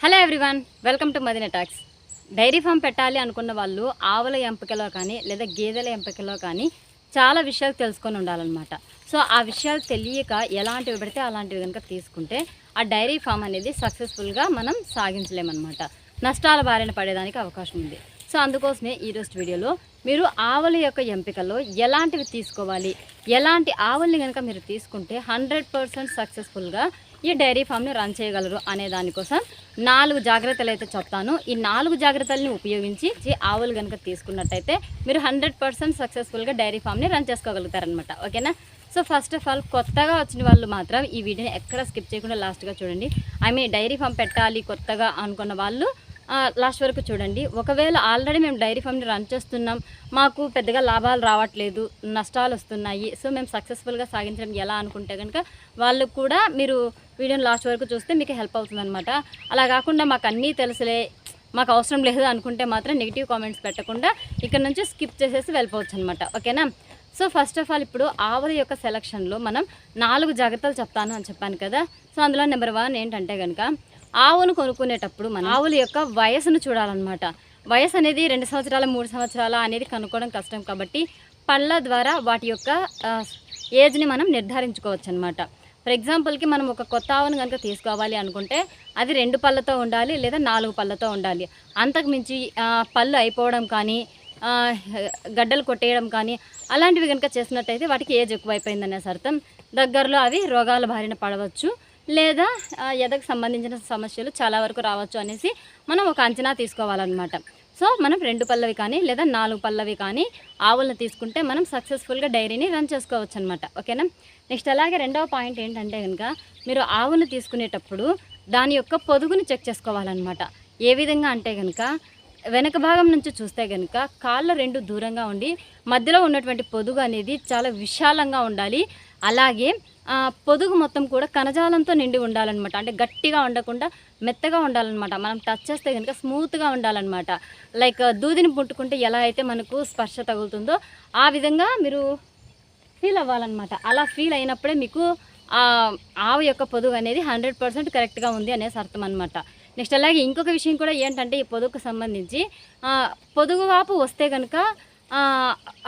Hello everyone welcome to Madina talks dairy farm పెట్టాలి అనుకున్న వాళ్ళు ఆవుల ఎంపికలో కానీ లేదా గేదెల ఎంపికలో కానీ చాలా విషయాలు తెలుసుకొని ఉండాలన్నమాట. సో ఆ విషయాలు తెలియక ఎలాంటివి పెడితే అలాంటివి కనుక తీసుకుంటే ఆ డైరీ ఫామ్ అనేది సక్సెస్ఫుల్గా మనం సాగించలేమన్నమాట. నష్టాల బారిన పడేదానికి అవకాశం ఉంది. సో అందుకోసమే ఈరోజు వీడియోలో మీరు ఆవుల యొక్క ఎంపికలో ఎలాంటివి తీసుకోవాలి ఎలాంటి ఆవుల్ని కనుక మీరు తీసుకుంటే హండ్రెడ్ పర్సెంట్ సక్సెస్ఫుల్గా ఈ డైరీ ఫామ్ని రన్ చేయగలరు అనే దానికోసం నాలుగు జాగ్రత్తలు అయితే చెప్తాను. ఈ నాలుగు జాగ్రత్తల్ని ఉపయోగించి ఆవులు కనుక తీసుకున్నట్టయితే మీరు హండ్రెడ్ పర్సెంట్ సక్సెస్ఫుల్గా డైరీ ఫామ్ని రన్ చేసుకోగలుగుతారనమాట ఓకేనా? సో ఫస్ట్ ఆఫ్ ఆల్ కొత్తగా వచ్చిన వాళ్ళు మాత్రం ఈ వీడియోని ఎక్కడ స్కిప్ చేయకుండా లాస్ట్గా చూడండి. ఐ మీన్ డైరీ ఫామ్ పెట్టాలి కొత్తగా అనుకున్న వాళ్ళు లాస్ట్ వరకు చూడండి. ఒకవేళ ఆల్రెడీ మేము డైరీ ఫామ్ని రన్ చేస్తున్నాం మాకు పెద్దగా లాభాలు రావట్లేదు నష్టాలు వస్తున్నాయి సో మేము సక్సెస్ఫుల్గా సాగించడం ఎలా అనుకుంటే కనుక వాళ్ళకు కూడా మీరు వీడియోని లాస్ట్ వరకు చూస్తే మీకు హెల్ప్ అవుతుందన్నమాట. అలా కాకుండా మాకు అన్నీ తెలుసులే మాకు అవసరం లేదు అనుకుంటే మాత్రం నెగిటివ్ కామెంట్స్ పెట్టకుండా ఇక్కడ నుంచి స్కిప్ చేసేసి వెళ్ళిపోవచ్చు అనమాట ఓకేనా? సో ఫస్ట్ ఆఫ్ ఆల్ ఇప్పుడు ఆవుల యొక్క సెలక్షన్లో మనం నాలుగు జాగ్రత్తలు చెప్తాను అని చెప్పాను కదా. సో అందులో నెంబర్ వన్ ఏంటంటే కనుక ఆవును కొనుక్కునేటప్పుడు మనం ఆవుల యొక్క వయసును చూడాలన్నమాట. వయసు అనేది రెండు సంవత్సరాల మూడు సంవత్సరాల అనేది కనుక్కోవడం కష్టం కాబట్టి పళ్ళ ద్వారా వాటి యొక్క ఏజ్ని మనం నిర్ధారించుకోవచ్చు అనమాట ఫర్ ఎగ్జాంపుల్కి మనం ఒక కొత్త ఆవును కనుక తీసుకోవాలి అనుకుంటే అది రెండు పళ్ళతో ఉండాలి లేదా నాలుగు పళ్ళతో ఉండాలి. అంతకు మించి పళ్ళు అయిపోవడం కానీ గడ్డలు కొట్టేయడం కానీ అలాంటివి కనుక చేసినట్టయితే వాటికి ఏజ్ ఎక్కువైపోయిందనే అర్థం దగ్గరలో అవి రోగాల బారిన పడవచ్చు. లేదా ఎదకు సంబంధించిన సమస్యలు చాలా వరకు రావచ్చు అనేసి మనం ఒక అంచనా తీసుకోవాలన్నమాట. సో మనం రెండు పల్లవి కానీ లేదా నాలుగు పల్లవి కానీ ఆవులను తీసుకుంటే మనం సక్సెస్ఫుల్గా డైరీని రన్ చేసుకోవచ్చు అనమాట ఓకేనా? నెక్స్ట్ అలాగే రెండవ పాయింట్ ఏంటంటే కనుక మీరు ఆవును తీసుకునేటప్పుడు దాని యొక్క పొదుగును చెక్ చేసుకోవాలన్నమాట. ఏ విధంగా అంటే కనుక వెనక భాగం నుంచి చూస్తే కనుక కాళ్ళ రెండు దూరంగా ఉండి మధ్యలో ఉన్నటువంటి పొదుగు అనేది చాలా విశాలంగా ఉండాలి. అలాగే పొదుగు మొత్తం కూడా కణజాలంతో నిండి ఉండాలన్నమాట. అంటే గట్టిగా ఉండకుండా మెత్తగా ఉండాలన్నమాట మనం టచ్ చేస్తే కనుక స్మూత్గా ఉండాలన్నమాట లైక్ దూదిని పుట్టుకుంటే ఎలా అయితే మనకు స్పర్శ తగులుతుందో ఆ విధంగా మీరు ఫీల్ అవ్వాలన్నమాట. అలా ఫీల్ అయినప్పుడే మీకు ఆవు యొక్క పొదుగు అనేది హండ్రెడ్ పర్సెంట్ కరెక్ట్గా ఉంది అనేసి అర్థం అనమాట నెక్స్ట్ అలాగే ఇంకొక విషయం కూడా ఏంటంటే ఈ పొదుగుకు సంబంధించి పొదుగు వాపు వస్తే కనుక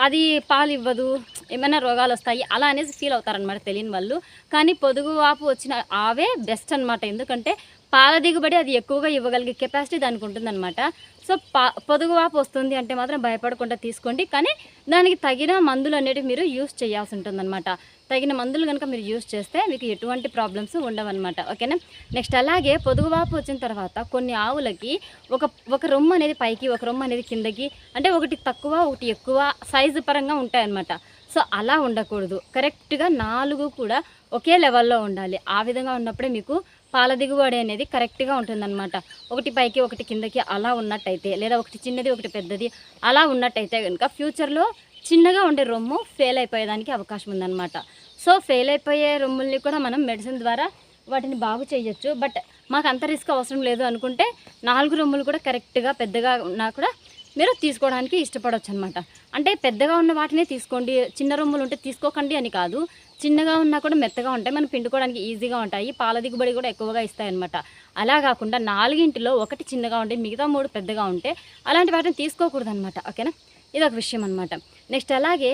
అది పాలు ఇవ్వదు ఏమైనా రోగాలు వస్తాయి అలా అనేసి ఫీల్ అవుతారనమాట తెలియని వాళ్ళు. కానీ పొదుగు వాపు వచ్చిన ఆవే బెస్ట్ అనమాట ఎందుకంటే పాల దిగుబడి అది ఎక్కువగా ఇవ్వగలిగే కెపాసిటీ దానికి ఉంటుందన్నమాట. సో పా పొదుగు వాపు వస్తుంది అంటే మాత్రం భయపడకుండా తీసుకోండి. కానీ దానికి తగిన మందులు అనేవి మీరు యూస్ చేయాల్సి ఉంటుందన్నమాట. తగిన మందులు కనుక మీరు యూస్ చేస్తే మీకు ఎటువంటి ప్రాబ్లమ్స్ ఉండవన్నమాట. ఓకేనా? నెక్స్ట్ అలాగే పొదుగువాపు వచ్చిన తర్వాత కొన్ని ఆవులకి ఒక ఒక రొమ్ము అనేది పైకి ఒక రొమ్ము అనేది కిందకి అంటే ఒకటి తక్కువ ఒకటి ఎక్కువ సైజు పరంగా ఉంటాయన్నమాట. సో అలా ఉండకూడదు. కరెక్ట్గా నాలుగు కూడా ఒకే లెవెల్లో ఉండాలి. ఆ విధంగా ఉన్నప్పుడే మీకు పాల దిగుబడి అనేది కరెక్ట్గా ఉంటుందన్నమాట. ఒకటి పైకి ఒకటి కిందకి అలా ఉన్నట్టయితే లేదా ఒకటి చిన్నది ఒకటి పెద్దది అలా ఉన్నట్టయితే కనుక ఫ్యూచర్లో చిన్నగా ఉండే రొమ్ము ఫెయిల్ అయిపోయేదానికి అవకాశం ఉందన్నమాట. సో ఫెయిల్ అయిపోయే రొమ్ముల్ని కూడా మనం మెడిసిన్ ద్వారా వాటిని బాగు చేయొచ్చు. బట్ మాకు అంత రిస్క్ అవసరం లేదు అనుకుంటే నాలుగు రొమ్ములు కూడా కరెక్ట్గా పెద్దగా ఉన్నా కూడా మీరు తీసుకోవడానికి ఇష్టపడవచ్చు అనమాట అంటే పెద్దగా ఉన్న వాటినే తీసుకోండి. చిన్న రొమ్ములు ఉంటే తీసుకోకండి అని కాదు. చిన్నగా ఉన్నా కూడా మెత్తగా ఉంటాయి. మనం పిండుకోవడానికి ఈజీగా ఉంటాయి. పాల దిగుబడి కూడా ఎక్కువగా ఇస్తాయి అనమాట అలా కాకుండా నాలుగింటిలో ఒకటి చిన్నగా ఉండి మిగతా మూడు పెద్దగా ఉంటే అలాంటి వాటిని తీసుకోకూడదు అనమాట ఓకేనా? ఇది ఒక విషయం అనమాట నెక్స్ట్ అలాగే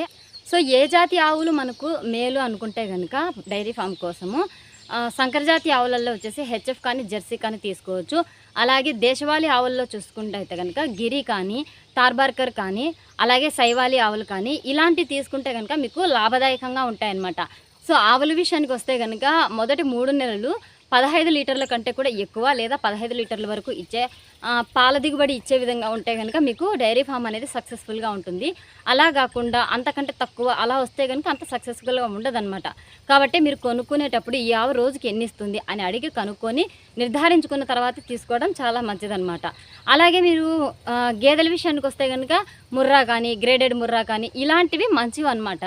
సో ఏ జాతి ఆవులు మనకు మేలు అనుకుంటే కనుక డైరీ ఫామ్ కోసము సంకరజాతి ఆవులలో వచ్చేసి హెచ్ఎఫ్ కానీ జెర్సీ కానీ తీసుకోవచ్చు. అలాగే దేశవాళీ ఆవుల్లో చూసుకుంటే అయితే కనుక గిరి కానీ టార్బార్కర్ కానీ అలాగే సైవాలి ఆవులు కానీ ఇలాంటివి తీసుకుంటే కనుక మీకు లాభదాయకంగా ఉంటాయన్నమాట. సో ఆవుల విషయానికి వస్తే కనుక మొదటి మూడు నెలలు పదహైదు లీటర్ల కంటే కూడా ఎక్కువ లేదా పదహైదు లీటర్ల వరకు ఇచ్చే పాల దిగుబడి ఇచ్చే విధంగా ఉంటే కనుక మీకు డైరీ ఫామ్ అనేది సక్సెస్ఫుల్గా ఉంటుంది. అలా కాకుండా అంతకంటే తక్కువ అలా వస్తే కనుక అంత సక్సెస్ఫుల్గా ఉండదన్నమాట. కాబట్టి మీరు కొనుక్కునేటప్పుడు ఈ ఆవు రోజుకి ఎన్ని ఇస్తుంది అని అడిగి కనుక్కొని నిర్ధారించుకున్న తర్వాత తీసుకోవడం చాలా మంచిదన్నమాట. అలాగే మీరు గేదెల విషయానికి వస్తే కనుక ముర్రా కానీ గ్రేడెడ్ ముర్రా కానీ ఇలాంటివి మంచివి అనమాట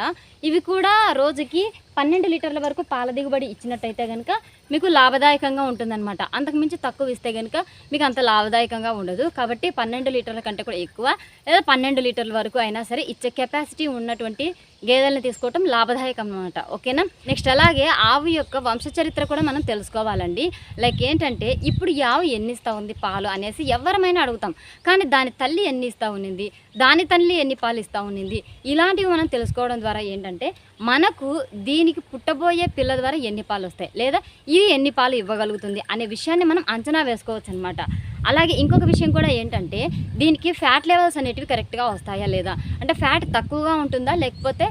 ఇవి కూడా రోజుకి పన్నెండు లీటర్ల వరకు పాల దిగుబడి ఇచ్చినట్టయితే కనుక మీకు లాభదాయకంగా ఉంటుందన్నమాట. అంతకు మించి తక్కువ ఇస్తే కనుక మీకు అంత లాభదాయకంగా ఉండదు. కాబట్టి పన్నెండు లీటర్ల కంటే కూడా ఎక్కువ లేదా పన్నెండు లీటర్ల వరకు అయినా సరే ఇచ్చే కెపాసిటీ ఉన్నటువంటి గేదెలను తీసుకోవటం లాభదాయకం అనమాట ఓకేనా? నెక్స్ట్ అలాగే ఆవు యొక్క వంశచరిత్ర కూడా మనం తెలుసుకోవాలండి. లైక్ ఏంటంటే ఇప్పుడు ఈ ఆవు ఎన్నిస్తూ ఉంది పాలు అనేసి ఎవరమైనా అడుగుతాం. కానీ దాని తల్లి ఎన్ని ఇస్తా ఉన్నింది దాని తల్లి ఎన్ని పాలు ఇస్తా ఉన్నింది ఇలాంటివి మనం తెలుసుకోవడం ద్వారా ఏంటంటే మనకు దీనికి పుట్టబోయే పిల్ల ద్వారా ఎన్ని పాలు వస్తాయి? లేదా ఇది ఎన్ని పాలు ఇవ్వగలుగుతుంది అనే విషయాన్ని మనం అంచనా వేసుకోవచ్చు అనమాట అలాగే ఇంకొక విషయం కూడా ఏంటంటే దీనికి ఫ్యాట్ లెవెల్స్ అనేటివి కరెక్ట్గా వస్తాయా లేదా? అంటే ఫ్యాట్ తక్కువగా ఉంటుందా? లేకపోతే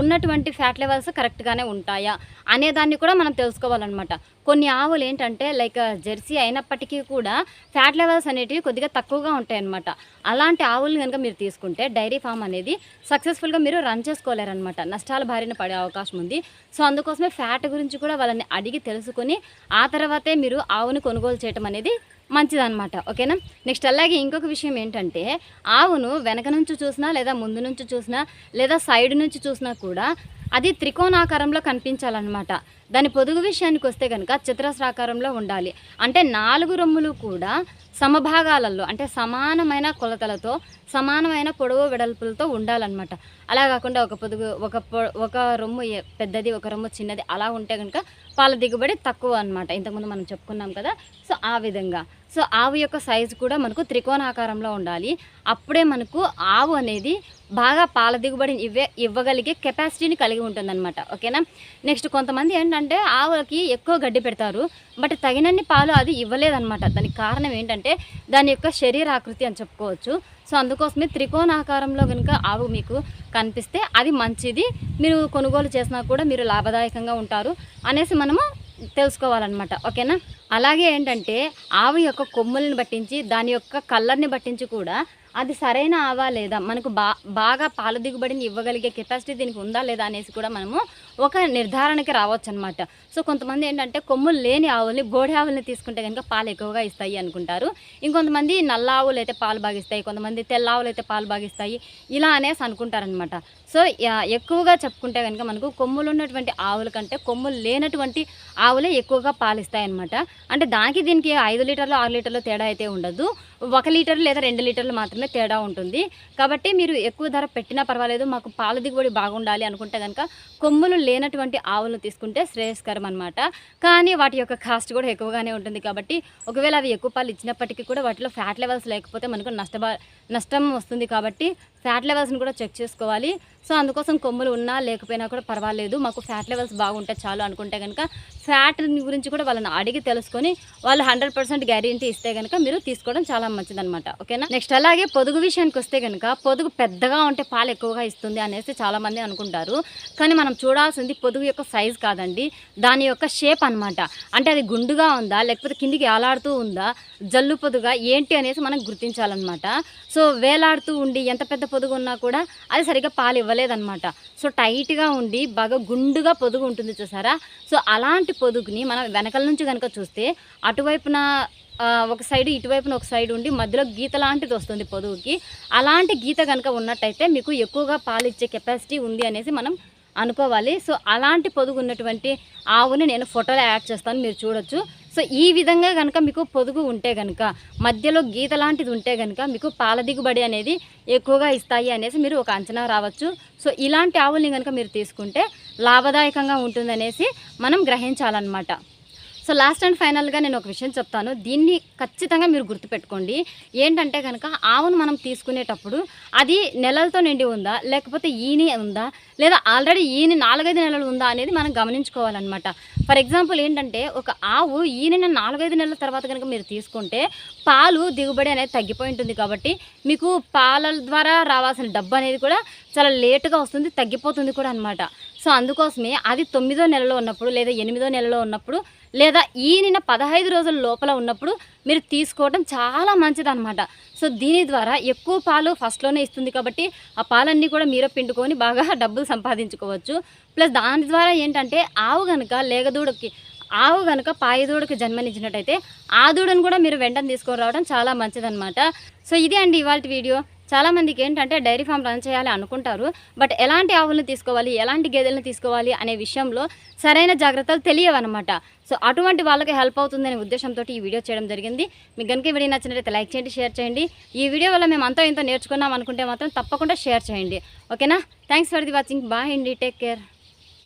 ఉన్నటువంటి ఫ్యాట్ లెవెల్స్ కరెక్ట్గానే ఉంటాయా అనే దాన్ని కూడా మనం తెలుసుకోవాలన్నమాట. కొన్ని ఆవులు ఏంటంటే లైక్ జెర్సీ అయినప్పటికీ కూడా ఫ్యాట్ లెవెల్స్ అనేటివి కొద్దిగా తక్కువగా ఉంటాయన్నమాట. అలాంటి ఆవులు కనుక మీరు తీసుకుంటే డైరీ ఫామ్ అనేది సక్సెస్ఫుల్గా మీరు రన్ చేసుకోలేరనమాట నష్టాల బారిన పడే అవకాశం ఉంది. సో అందుకోసమే ఫ్యాట్ గురించి కూడా వాళ్ళని అడిగి తెలుసుకొని ఆ తర్వాతే మీరు ఆవును కొనుగోలు చేయటం అనేది మంచిదనమాట ఓకేనా? నెక్స్ట్ అలాగే ఇంకొక విషయం ఏంటంటే ఆవును వెనక నుంచి చూసినా లేదా ముందు నుంచి చూసినా లేదా సైడ్ నుంచి చూసినా కూడా అది త్రికోణాకారంలో కనిపించాలన్నమాట. దాని పొదుగు విషయానికి వస్తే కనుక చిత్రస్రాకారంలో ఉండాలి. అంటే నాలుగు రొమ్ములు కూడా సమభాగాలలో అంటే సమానమైన కొలతలతో సమానమైన పొడవు వెడల్పులతో ఉండాలన్నమాట. అలా కాకుండా ఒక పొదుగు ఒక పొ- ఒక రొమ్ము పెద్దది ఒక రొమ్ము చిన్నది అలా ఉంటే కనుక పాల దిగుబడి తక్కువ అనమాట ఇంతకుముందు మనం చెప్పుకున్నాం కదా సో ఆ విధంగా. సో ఆవు యొక్క సైజు కూడా మనకు త్రికోణాకారంలో ఉండాలి. అప్పుడే మనకు ఆవు అనేది బాగా పాల దిగుబడిని ఇవ్వే ఇవ్వగలిగే కెపాసిటీని కలిగి ఉంటుందన్నమాట. ఓకేనా? నెక్స్ట్ కొంతమంది ఏంటంటే ఆవులకి ఎక్కువ గడ్డి పెడతారు. బట్ తగినన్ని పాలు అది ఇవ్వలేదన్నమాట. దానికి కారణం ఏంటంటే దాని యొక్క శరీరాకృతి అని చెప్పుకోవచ్చు. సో అందుకోసమే త్రికోణాకారంలో కనుక ఆవు మీకు కనిపిస్తే అది మంచిది. మీరు కొనుగోలు చేసినా కూడా మీరు లాభదాయకంగా ఉంటారు. అనేసి మనము తెలుసుకోవాలన్నమాట ఓకేనా? అలాగే ఏంటంటే ఆవు యొక్క కొమ్ములను బట్టించి దాని యొక్క కలర్ని బట్టించి కూడా అది సరైన ఆవా లేదా మనకు బా బాగా పాల దిగుబడిని ఇవ్వగలిగే కెపాసిటీ దీనికి ఉందా లేదా అనేసి కూడా మనము ఒక నిర్ధారణకి రావచ్చు అనమాట సో కొంతమంది ఏంటంటే కొమ్ములు లేని ఆవుల్ని బోడి ఆవుల్ని తీసుకుంటే కనుక పాలు ఎక్కువగా ఇస్తాయి అనుకుంటారు. ఇంకొంతమంది నల్ల ఆవులు అయితే పాలు బాగిస్తాయి కొంతమంది తెల్ల ఆవులు అయితే పాలు బాగిస్తాయి ఇలా అనేసి అనుకుంటారనమాట సో ఎక్కువగా చెప్పుకుంటే కనుక మనకు కొమ్ములు ఉన్నటువంటి ఆవుల కంటే కొమ్ములు లేనటువంటి ఆవులే ఎక్కువగా పాలు ఇస్తాయి అనమాట అంటే దానికి దీనికి ఐదు లీటర్లు ఆరు లీటర్లు తేడా అయితే ఉండదు. ఒక లీటర్ లేదా రెండు లీటర్లు మాత్రమే తేడా ఉంటుంది. కాబట్టి మీరు ఎక్కువ ధర పెట్టినా పర్వాలేదు మాకు పాల దిగుబడి బాగుండాలి అనుకుంటే కనుక కొమ్ములు లేనటువంటి ఆవులను తీసుకుంటే శ్రేయస్కరం అనమాట కానీ వాటి యొక్క కాస్ట్ కూడా ఎక్కువగానే ఉంటుంది కాబట్టి ఒకవేళ అవి ఎక్కువ పాలు ఇచ్చినప్పటికీ కూడా వాటిలో ఫ్యాట్ లెవెల్స్ లేకపోతే మనకు నష్టబా నష్టం వస్తుంది కాబట్టి ఫ్యాట్ లెవెల్స్ని కూడా చెక్ చేసుకోవాలి. సో అందుకోసం కొమ్ములు ఉన్నా లేకపోయినా కూడా పర్వాలేదు. మాకు ఫ్యాట్ లెవెల్స్ బాగుంటే చాలు అనుకుంటే కనుక ఫ్యాట్ గురించి కూడా వాళ్ళని అడిగి తెలుసుకొని వాళ్ళు హండ్రెడ్ పర్సెంట్ గ్యారెంటీ ఇస్తే కనుక మీరు తీసుకోవడం చాలా మంచిదనమాట ఓకేనా? నెక్స్ట్ అలాగే పొదుగు విషయానికి వస్తే కనుక పొదుగు పెద్దగా ఉంటే పాలు ఎక్కువగా ఇస్తుంది అనేసి చాలామంది అనుకుంటారు. కానీ మనం చూడాల్సింది పొదుగు యొక్క సైజ్ కాదండి. దాని యొక్క షేప్ అన్నమాట. అంటే అది గుండుగా ఉందా లేకపోతే కిందికి ఏలాడుతూ ఉందా జల్లు పొదుగా ఏంటి అనేసి మనం గుర్తించాలన్నమాట. సో వేలాడుతూ ఉండి ఎంత పెద్ద పొదుగు ఉన్నా కూడా అది సరిగ్గా పాలు ఇవ్వలేదన్నమాట సో టైట్గా ఉండి బాగా గుండుగా పొదుగు ఉంటుంది చూసారా? సో అలాంటి పొదుగుని మనం వెనకల నుంచి కనుక చూస్తే అటువైపున ఒక సైడ్ ఇటువైపున ఒక సైడ్ ఉండి మధ్యలో గీత లాంటిది వస్తుంది పొదుగుకి. అలాంటి గీత కనుక ఉన్నట్టయితే మీకు ఎక్కువగా పాలు ఇచ్చే కెపాసిటీ ఉంది అనేసి మనం అనుకోవాలి. సో అలాంటి పొదుగు ఉన్నటువంటి ఆవుని నేను ఫోటోలో యాడ్ చేస్తాను మీరు చూడొచ్చు. సో ఈ విధంగా కనుక మీకు పొదుగు ఉంటే కనుక మధ్యలో గీత లాంటిది ఉంటే కనుక మీకు పాల దిగుబడి అనేది ఎక్కువగా ఇస్తాయి అనేసి మీరు ఒక అంచనా రావచ్చు. సో ఇలాంటి ఆవుల్ని కనుక మీరు తీసుకుంటే లాభదాయకంగా ఉంటుందనేసి మనం గ్రహించాలన్నమాట. సో లాస్ట్ అండ్ ఫైనల్గా నేను ఒక విషయం చెప్తాను. దీన్ని ఖచ్చితంగా మీరు గుర్తుపెట్టుకోండి. ఏంటంటే కనుక ఆవును మనం తీసుకునేటప్పుడు అది నెలలతో నిండి ఉందా లేకపోతే ఈని ఉందా లేదా ఆల్రెడీ ఈని నాలుగైదు నెలలు ఉందా అనేది మనం గమనించుకోవాలన్నమాట. ఫర్ ఎగ్జాంపుల్ ఏంటంటే ఒక ఆవు ఈనిన నాలుగైదు నెలల తర్వాత కనుక మీరు తీసుకుంటే పాలు దిగుబడి అనేది తగ్గిపోయి ఉంటుంది కాబట్టి మీకు పాల ద్వారా రావాల్సిన డబ్బు అనేది కూడా చాలా లేటుగా వస్తుంది తగ్గిపోతుంది కూడా అనమాట సో అందుకోసమే అది తొమ్మిదో నెలలో ఉన్నప్పుడు లేదా ఎనిమిదో నెలలో ఉన్నప్పుడు లేదా ఈనిన పదహైదు రోజుల లోపల ఉన్నప్పుడు మీరు తీసుకోవడం చాలా మంచిదన్నమాట. సో దీని ద్వారా ఎక్కువ పాలు ఫస్ట్లోనే ఇస్తుంది కాబట్టి ఆ పాలన్నీ కూడా మీరే పిండుకొని బాగా డబ్బులు సంపాదించుకోవచ్చు. ప్లస్ దాని ద్వారా ఏంటంటే ఆవు కనుక లేగదూడకి ఆవు కనుక పాయదూడకి జన్మనిచ్చినట్టయితే ఆ దూడను కూడా మీరు వెంటనే తీసుకొని రావడం చాలా మంచిదన్నమాట. సో ఇదే అండి ఇవాళ వీడియో. చాలామందికి ఏంటంటే డైరీ ఫామ్ రన్ చేయాలి అనుకుంటారు బట్ ఎలాంటి ఆవులను తీసుకోవాలి ఎలాంటి గేదెలను తీసుకోవాలి అనే విషయంలో సరైన జాగ్రత్తలు తెలియవన్నమాట. సో అటువంటి వాళ్ళకి హెల్ప్ అవుతుందనే ఉద్దేశంతో ఈ వీడియో చేయడం జరిగింది. మీకు కనుక వీడియో నచ్చినట్లయితే లైక్ చేయండి షేర్ చేయండి. ఈ వీడియో వల్ల మేము అంతా ఇంత నేర్చుకున్నాం అనుకుంటే మాత్రం తప్పకుండా షేర్ చేయండి. ఓకేనా? Thanks for the watching bye అండి టేక్ కేర్